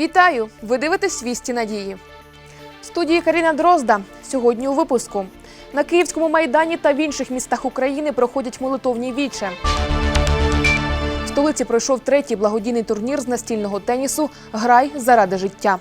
Вітаю! Ви дивитесь вісті надії. Студії Каріна Дрозда. Сьогодні у випуску на Київському майдані та в інших містах України проходять молитовні віче. В столиці пройшов третій благодійний турнір з настільного тенісу Грай заради життя.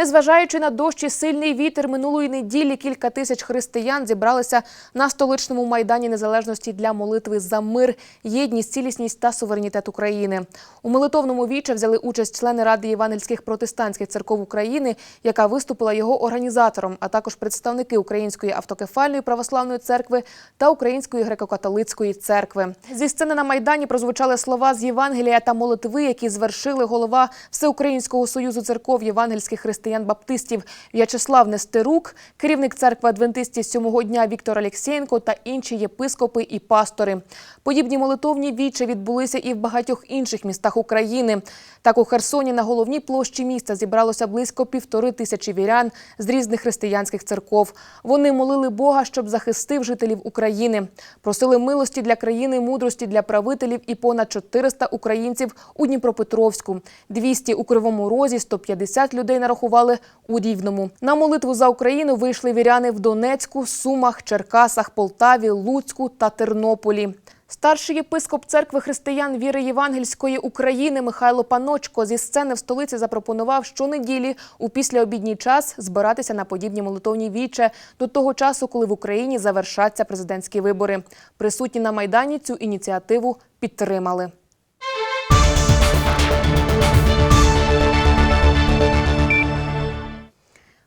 Незважаючи на дощ і сильний вітер минулої неділі, кілька тисяч християн зібралися на столичному майдані незалежності для молитви за мир, єдність, цілісність та суверенітет України. У молитовному віче взяли участь члени Ради євангельських протестантських церков України, яка виступила його організатором, а також представники Української автокефальної православної церкви та Української греко-католицької церкви. Зі сцени на майдані прозвучали слова з Євангелія та молитви, які звершили голова Всеукраїнського союзу церков євангельських християн-баптистів В'ячеслав Нестерук, керівник церкви адвентистів сьомого дня Віктор Алєксєєнко та інші єпископи і пастори. Подібні молитовні вічі відбулися і в багатьох інших містах України. Так у Херсоні на головній площі міста зібралося близько півтори тисячі вірян з різних християнських церков. Вони молили Бога, щоб захистив жителів України. Просили милості для країни, мудрості для правителів і понад 400 українців у Дніпропетровську, 200 у Кривому Розі, 150 людей нарахували у Рівному. На молитву за Україну вийшли віряни в Донецьку, Сумах, Черкасах, Полтаві, Луцьку та Тернополі. Старший єпископ церкви християн віри Євангельської України Михайло Паночко зі сцени в столиці запропонував щонеділі у післяобідній час збиратися на подібні молитовні віче до того часу, коли в Україні завершаться президентські вибори. Присутні на майдані цю ініціативу підтримали.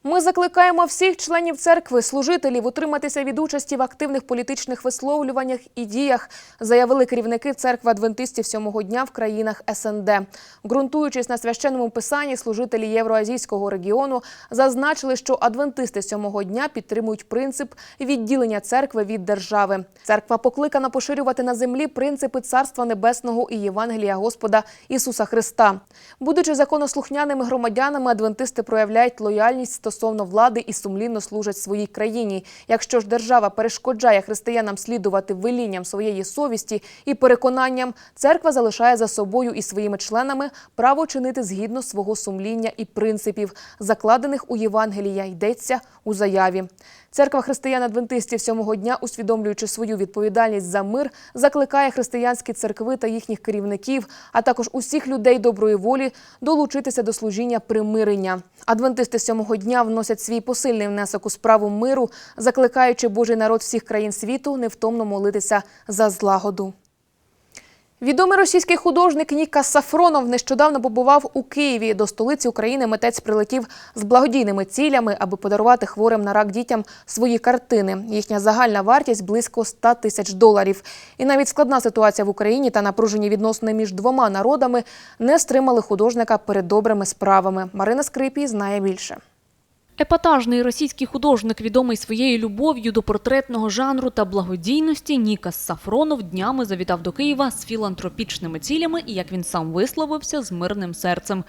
Ми закликаємо всіх членів церкви, служителів утриматися від участі в активних політичних висловлюваннях і діях, заявили керівники церкви адвентистів сьомого дня в країнах СНД. Ґрунтуючись на священному писанні, служителі євроазійського регіону зазначили, що адвентисти сьомого дня підтримують принцип відділення церкви від держави. Церква покликана поширювати на землі принципи Царства Небесного і Євангелія Господа Ісуса Христа. Будучи законослухняними громадянами, адвентисти проявляють лояльність стосовно влади і сумлінно служать своїй країні. Якщо ж держава перешкоджає християнам слідувати велінням своєї совісті і переконанням, церква залишає за собою і своїми членами право чинити згідно свого сумління і принципів, закладених у Євангелія, йдеться у заяві. Церква християн-адвентистів сьомого дня, усвідомлюючи свою відповідальність за мир, закликає християнські церкви та їхніх керівників, а також усіх людей доброї волі долучитися до служіння примирення. Адвентисти сьомого дня вносять свій посильний внесок у справу миру, закликаючи Божий народ всіх країн світу невтомно молитися за злагоду. Відомий російський художник Ніка Сафронов нещодавно побував у Києві. До столиці України митець прилетів з благодійними цілями, аби подарувати хворим на рак дітям свої картини. Їхня загальна вартість близько 100 тисяч доларів. І навіть складна ситуація в Україні та напружені відносини між двома народами не стримали художника перед добрими справами. Марина Скрипій знає більше. Епатажний російський художник, відомий своєю любов'ю до портретного жанру та благодійності, Нікас Сафронов днями завітав до Києва з філантропічними цілями і, як він сам висловився, з мирним серцем.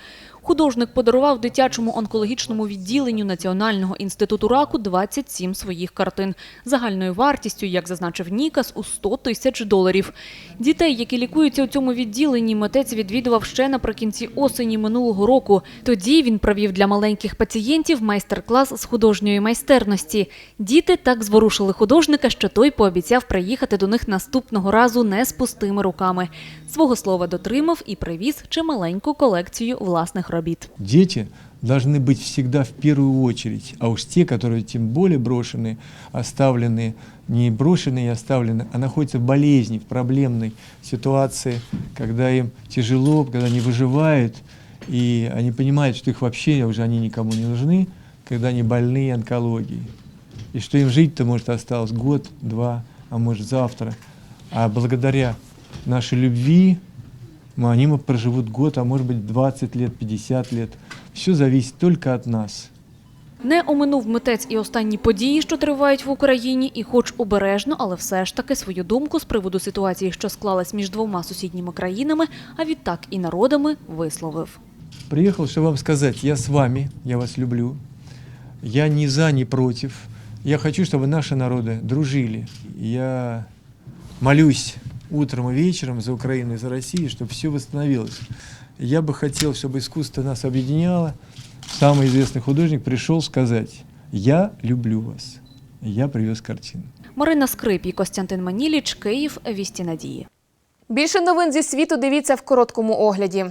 Художник подарував дитячому онкологічному відділенню Національного інституту раку 27 своїх картин. Загальною вартістю, як зазначив Нікас, у 100 тисяч доларів. Дітей, які лікуються у цьому відділенні, митець відвідував ще наприкінці осені минулого року. Тоді він провів для маленьких пацієнтів майстер-клас з художньої майстерності. Діти так зворушили художника, що той пообіцяв приїхати до них наступного разу не з пустими руками Свого слова дотримав і привіз чималеньку колекцію власних робіт. Дети должны быть всегда в первую очередь, а уж те, которые тем более брошены, оставлены, не брошены и оставлены, а находятся в болезни, в проблемной ситуации, когда им тяжело, когда они выживают, и они понимают, что их вообще уже они никому не нужны, когда они больны онкологией. И что им жить-то, может, осталось год, два, а может, завтра. А благодаря нашей любви мы, они мо- проживут год, а может быть 20 лет, 50 лет. Все зависит только от нас. Не оминув митець і останні події, що тривають в Україні, і, хоч обережно, але все ж таки свою думку з приводу ситуації, що склалась між двома сусідніми країнами, а відтак і народами, висловив. Приехал, чтобы вам сказать, я с вами, я вас люблю. Я ни за, ни против. Я хочу, чтобы наши народы дружили. Я молюсь утром и вечером за Украину и за Россию, чтобы все восстановилось. Я бы хотел, чтобы искусство нас объединяло. Самый известный художник пришел сказать, я люблю вас. И Я привез картину. Марина Скрип і Костянтин Маніліч, Київ, Вісті Надії. Більше новин зі світу дивіться в короткому огляді.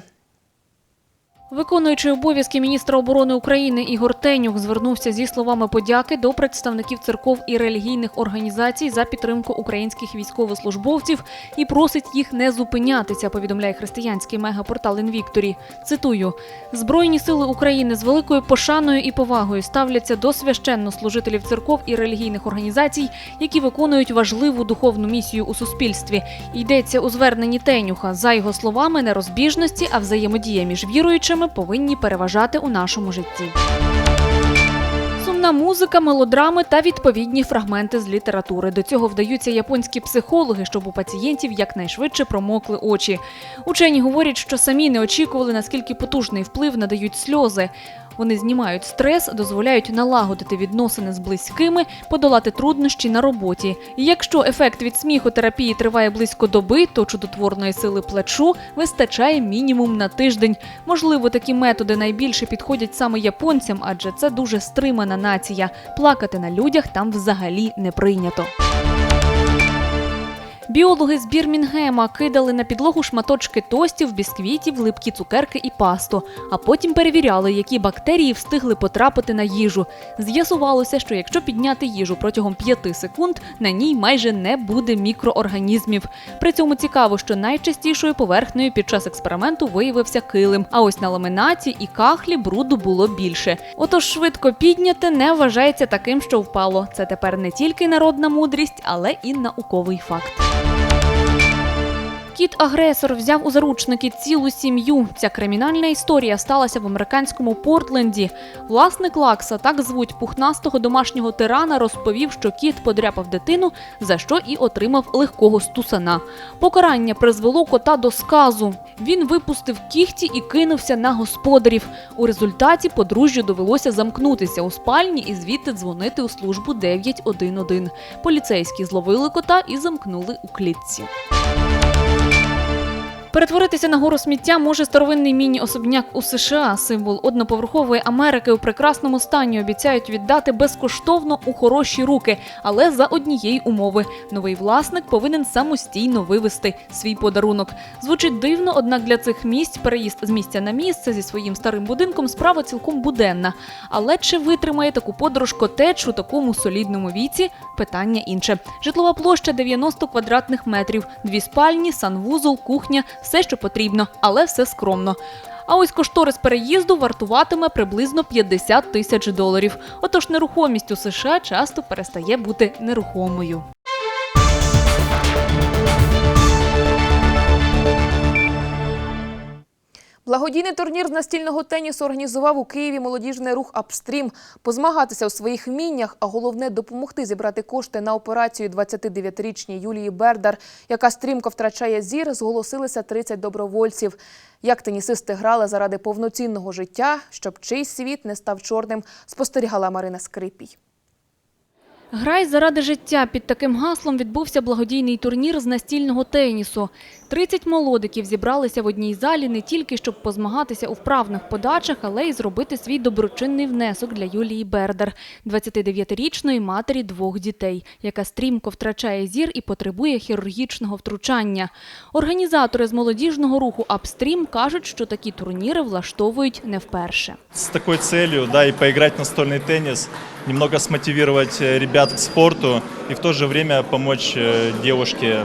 Виконуючий обов'язки міністра оборони України Ігор Тенюк звернувся зі словами подяки до представників церков і релігійних організацій за підтримку українських військовослужбовців і просить їх не зупинятися. Повідомляє християнський мегапортал Інвікторі. Цитую: Збройні сили України з великою пошаною і повагою ставляться до священнослужителів церков і релігійних організацій, які виконують важливу духовну місію у суспільстві. Йдеться у зверненні Тенюха. За його словами, не розбіжності, а взаємодія між віруючими повинні переважати у нашому житті. Сумна музика, мелодрами та відповідні фрагменти з літератури. До цього вдаються японські психологи, щоб у пацієнтів якнайшвидше промокли очі. Учені говорять, що самі не очікували, наскільки потужний вплив надають сльози. Вони знімають стрес, дозволяють налагодити відносини з близькими, подолати труднощі на роботі. І якщо ефект від сміхотерапії триває близько доби, то чудотворної сили плечу вистачає мінімум на тиждень. Можливо, такі методи найбільше підходять саме японцям, адже це дуже стримана нація. Плакати на людях там взагалі не прийнято. Біологи з Бірмінгема кидали на підлогу шматочки тостів, бісквітів, липкі цукерки і пасту, а потім перевіряли, які бактерії встигли потрапити на їжу. З'ясувалося, що якщо підняти їжу протягом 5 секунд, на ній майже не буде мікроорганізмів. При цьому цікаво, що найчастішою поверхнею під час експерименту виявився килим. А ось на ламинаті і кахлі бруду було більше. Отож, швидко підняте не вважається таким, що впало. Це тепер не тільки народна мудрість, але і науковий факт. Кіт-агресор взяв у заручники цілу сім'ю. Ця кримінальна історія сталася в американському Портленді. Власник Лакса, так звуть пухнастого домашнього тирана, розповів, що кіт подряпав дитину, за що і отримав легкого стусана. Покарання призвело кота до сказу. Він випустив кіхті і кинувся на господарів. У результаті подружжю довелося замкнутися у спальні і звідти дзвонити у службу 911. Поліцейські зловили кота і замкнули у клітці. Перетворитися на гору сміття може старовинний міні-особняк у США. Символ одноповерхової Америки у прекрасному стані обіцяють віддати безкоштовно у хороші руки, але за однієї умови. Новий власник повинен самостійно вивезти свій подарунок. Звучить дивно, однак для цих місць переїзд з місця на місце зі своїм старим будинком справа цілком буденна. Але чи витримає таку подорож котедж у такому солідному віці? Питання інше. Житлова площа 90 квадратних метрів, дві спальні, санвузол, кухня, все, що потрібно, але все скромно. А ось кошторис переїзду вартуватиме приблизно 50 тисяч доларів. Отож, нерухомість у США часто перестає бути нерухомою. Благодійний турнір з настільного тенісу організував у Києві молодіжний рух Апстрім. Позмагатися у своїх вміннях, а головне допомогти зібрати кошти на операцію 29-річній Юлії Бердар, яка стрімко втрачає зір, зголосилися 30 добровольців. Як тенісисти грали заради повноцінного життя, щоб чийсь світ не став чорним, спостерігала Марина Скрипій. Грай заради життя. Під таким гаслом відбувся благодійний турнір з настільного тенісу. 30 молодиків зібралися в одній залі не тільки щоб позмагатися у вправних подачах, але й зробити свій доброчинний внесок для Юлії Бердар, 29-річної матері двох дітей, яка стрімко втрачає зір і потребує хірургічного втручання. Організатори з молодіжного руху Апстрім кажуть, що такі турніри влаштовують не вперше. с такой целью, да, и поиграть в настольный теннис, немного смотивировать э, ребят к спорту и в то же время помочь э, девушке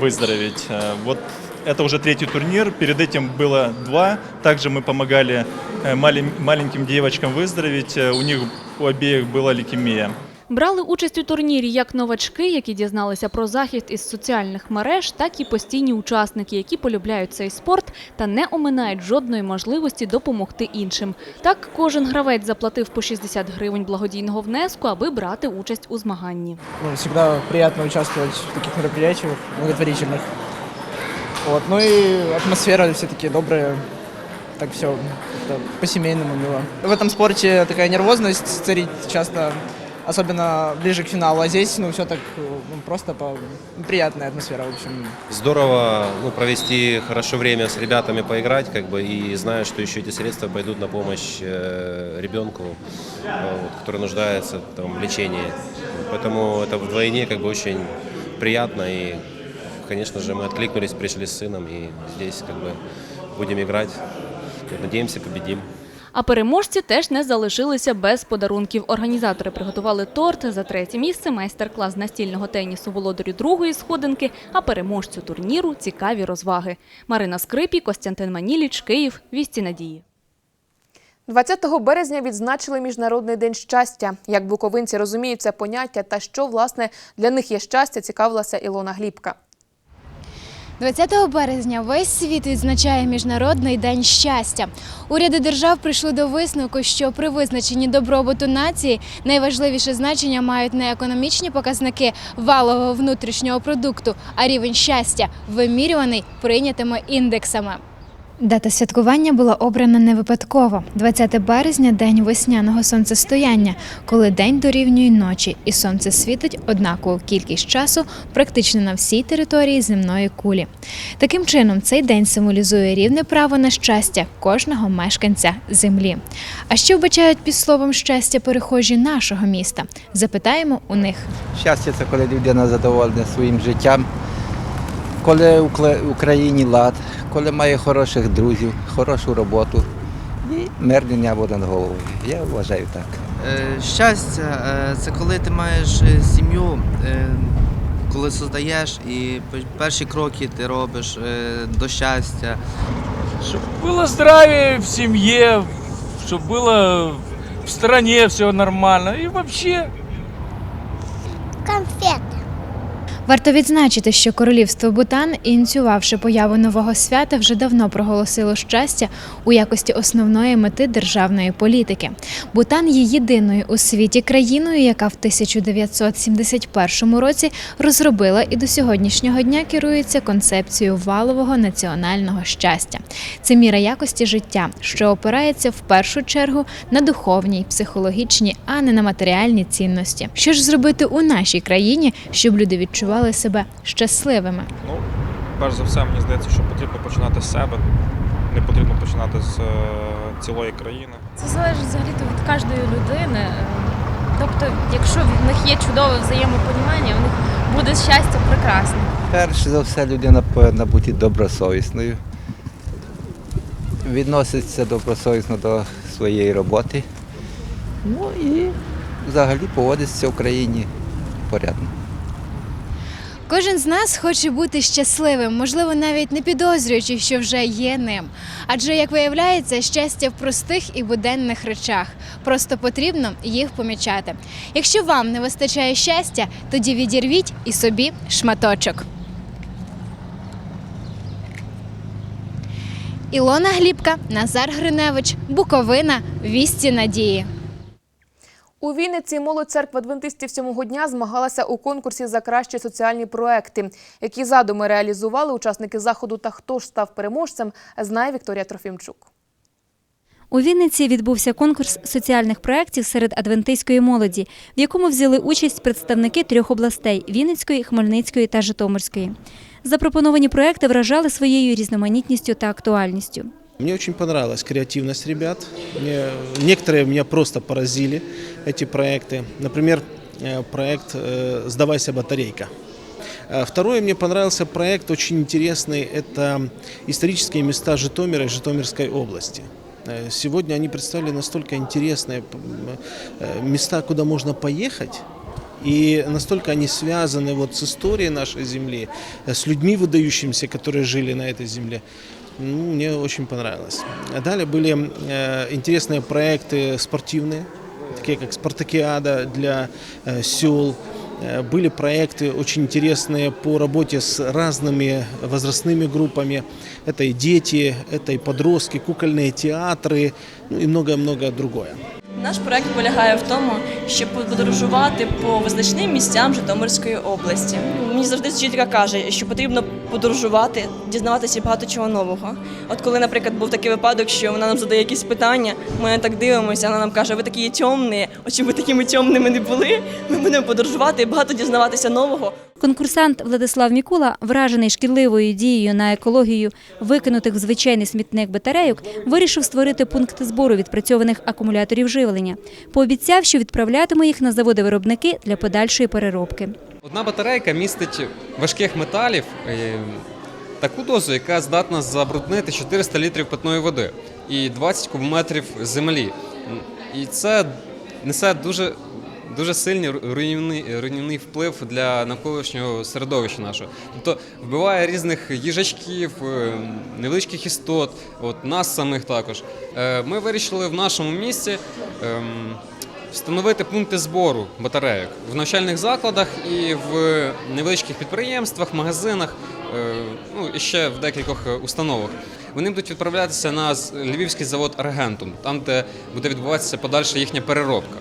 Выздороветь. Э, Вот это уже третий турнир, перед этим было два. Также мы помогали э, малень- маленьким девочкам выздороветь, Э, у них у обеих была лейкемия. Брали участь у турнірі як новачки, які дізналися про захід із соціальних мереж, так і постійні учасники, які полюбляють цей спорт та не оминають жодної можливості допомогти іншим. Так кожен гравець заплатив по 60 гривень благодійного внеску, аби брати участь у змаганні. Ну, всегда приятно участвовать в таких мероприятиях благотворительных. Вот. Ну и атмосфера все таки добрая. Так все по-семейному мило. В этом спорте такая нервозность царит часто. Особенно ближе к финалу. А здесь, ну, все так ну, просто по... приятная атмосфера, в общем. Здорово ну, провести хорошо время с ребятами, поиграть, как бы, и зная, что еще эти средства пойдут на помощь э, ребенку, вот, который нуждается там, в лечении. Поэтому это вдвойне как бы очень приятно, и, конечно же, мы откликнулись, пришли с сыном, и здесь как бы будем играть. Надеемся, победим. А переможці теж не залишилися без подарунків. Організатори приготували торт за третє місце, майстер-клас настільного тенісу володарю другої сходинки, а переможцю турніру цікаві розваги. Марина Скрипі, Костянтин Маніліч, Київ, Вісті Надії. 20 березня відзначили Міжнародний день щастя. Як буковинці розуміють це поняття та що, власне, для них є щастя, цікавилася Ілона Глібка. 20 березня весь світ відзначає Міжнародний день щастя. Уряди держав прийшли до висновку, що при визначенні добробуту нації найважливіше значення мають не економічні показники валового внутрішнього продукту, а рівень щастя, вимірюваний прийнятими індексами. Дата святкування була обрана не випадково. 20 березня день весняного сонцестояння, коли день дорівнює ночі, і сонце світить однакову кількість часу практично на всій території земної кулі. Таким чином, цей день символізує рівне право на щастя кожного мешканця землі. А що вбачають під словом щастя перехожі нашого міста? Запитаємо у них. Щастя це коли людина задоволена своїм життям, коли в Україні лад, коли має хороших друзів, хорошу роботу і мирне небо над головою. Я вважаю так. Е, Щастя е, це коли ти маєш е, сім'ю, е, коли создаєш і пе- перші кроки ти робиш е, до щастя. Чтобы было здравие в семье, чтобы было в стране все нормально. И вообще Варто відзначити, що королівство Бутан, ініціювавши появу нового свята, вже давно проголосило щастя у якості основної мети державної політики. Бутан є єдиною у світі країною, яка в 1971 році розробила і до сьогоднішнього дня керується концепцією валового національного щастя. Це міра якості життя, що опирається в першу чергу на духовні, психологічні, а не на матеріальні цінності. Що ж зробити у нашій країні, щоб люди відчували себе щасливими? Ну, перш за все, мені здається, що потрібно починати з себе. Не потрібно починати з е, цілої країни. Це залежить взагалі від кожної людини. Тобто, якщо в них є чудове взаємопонімання, у них буде щастя прекрасне. Перш за все, людина повинна бути добросовісною, відноситься добросовісно до своєї роботи. Ну і взагалі поводиться в країні порядно. Кожен з нас хоче бути щасливим, можливо, навіть не підозрюючи, що вже є ним. Адже, як виявляється, щастя в простих і буденних речах. Просто потрібно їх помічати. Якщо вам не вистачає щастя, тоді відірвіть і собі шматочок. Ілона Глібка, Назар Гриневич, Буковина, Вісті Надії. У Вінниці молодь церкви адвентистів сьомого дня змагалася у конкурсі за кращі соціальні проекти. Які задуми реалізували учасники заходу та хто ж став переможцем, знає Вікторія Трофімчук. У Вінниці відбувся конкурс соціальних проєктів серед адвентистської молоді, в якому взяли участь представники трьох областей Вінницької, Хмельницької та Житомирської. Запропоновані проекти вражали своєю різноманітністю та актуальністю. Мне очень понравилась креативность ребят. Мне, некоторые меня просто поразили, эти проекты. Например, э, проект э, «Сдавайся, батарейка». А Второе, мне понравился проект очень интересный. Это исторические места Житомира и Житомирской области. Э, Сегодня они представили настолько интересные э, места, куда можно поехать. И настолько они связаны вот с историей нашей земли, э, с людьми выдающимися, которые жили на этой земле. Ну, мне очень понравилось. Далее были э, интересные проекты спортивные, такие как спартакиада для э, сел. Э, Были проекты очень интересные по работе с разными возрастными группами. Это и дети, это и подростки, кукольные театры ну и многое-многое другое. Наш проект полягає в тому, щоб подорожувати по визначним місцям Житомирської області. Мені завжди вчителька каже, що потрібно подорожувати, дізнаватися багато чого нового. От коли, наприклад, був такий випадок, що вона нам задає якісь питання, ми так дивимося, вона нам каже, ви такі темні, щоб ви такими темними не були. Ми будемо подорожувати і багато дізнаватися нового. Конкурсант Владислав Мікула, вражений шкідливою дією на екологію викинутих в звичайний смітник батарейок, вирішив створити пункт збору відпрацьованих акумуляторів живлення. Пообіцяв, що відправлятиме їх на заводи-виробники для подальшої переробки. Одна батарейка містить важких металів е, таку дозу, яка здатна забруднити 400 літрів питної води і 20 кубометрів землі. І це несе дуже, дуже сильний руйнівний, руйнівний вплив для навколишнього середовища нашого. Тобто вбиває різних їжачків, е, невеличких істот, от нас самих також. Е, Ми вирішили в нашому місті. ем, Встановити пункти збору батарейок в навчальних закладах і в невеличких підприємствах, магазинах, е, ну і ще в декількох е, установах. Вони будуть відправлятися на львівський завод Аргентум, там, де буде відбуватися подальша їхня переробка.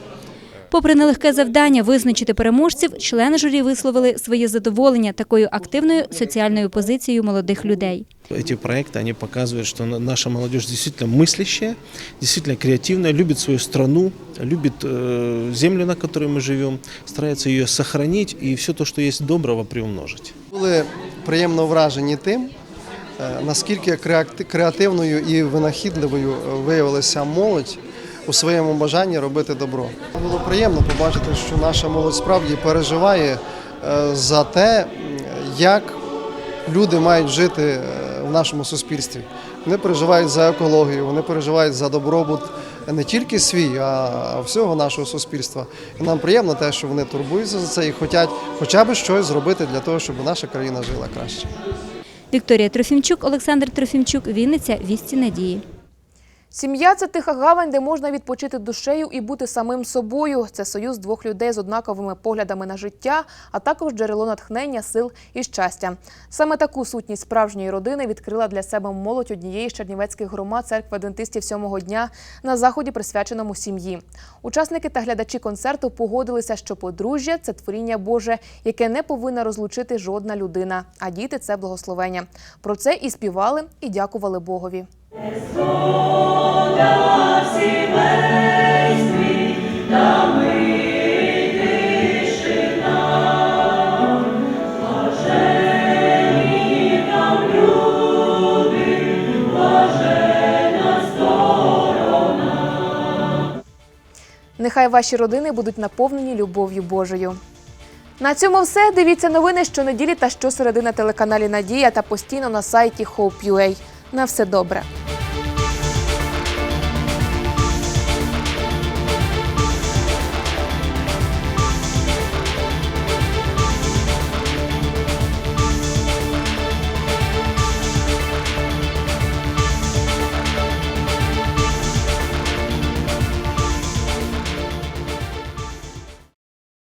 Попри нелегке завдання визначити переможців, члени журі висловили своє задоволення такою активною соціальною позицією молодих людей. Эти проекты, они показывают, что на- наша молодежь действительно мыслящая, действительно креативная, любит свою страну, любит э, землю, на которой мы живем, старается ее сохранить и все то, что есть доброго, приумножить. Були приємно вражені тим, е, наскільки креати- креативною і винахідливою е, виявилася молодь у своєму бажанні робити добро. Було приємно побачити, що наша молодь справді переживає е, за те, як люди мають жити е, в нашому суспільстві. Вони переживають за екологію, вони переживають за добробут не тільки свій, а всього нашого суспільства. І нам приємно те, що вони турбуються за це і хочуть хоча б щось зробити для того, щоб наша країна жила краще. Вікторія Трофімчук, Олександр Трофімчук, Вінниця, Вісті Надії. Сім'я це тиха гавань, де можна відпочити душею і бути самим собою. Це союз двох людей з однаковими поглядами на життя, а також джерело натхнення, сил і щастя. Саме таку сутність справжньої родини відкрила для себе молодь однієї з чернівецьких громад церкви адвентистів сьомого дня на заході, присвяченому сім'ї. Учасники та глядачі концерту погодилися, що подружжя це творіння Боже, яке не повинна розлучити жодна людина. А діти це благословення. Про це і співали, і дякували Богові. Нехай ваші родини будуть наповнені любов'ю Божою. На цьому все. Дивіться новини щонеділі та щосереди на телеканалі Надія та постійно на сайті Hope.ua. На все добре.